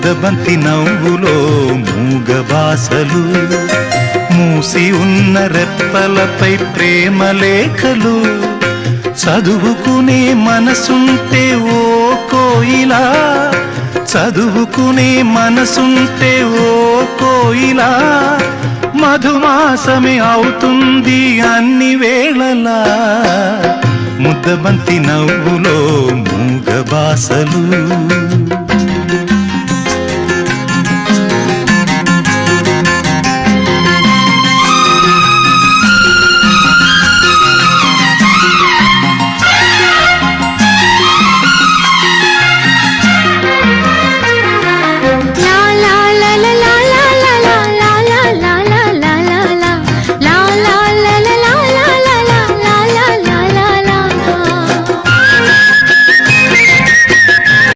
ముద్దబంతి నవ్వులో మూగబాసలు మూసి ఉన్న రెప్పలపై ప్రేమ లేఖలు. చదువుకునే మనసుంటే ఓ కోయిలా. చదువుకునే మనసుంటే ఓ కోయిలా. మధుమాసమే అవుతుంది అన్ని వేళలా. ముద్దబంతి నవ్వులో మూగ బాసలు.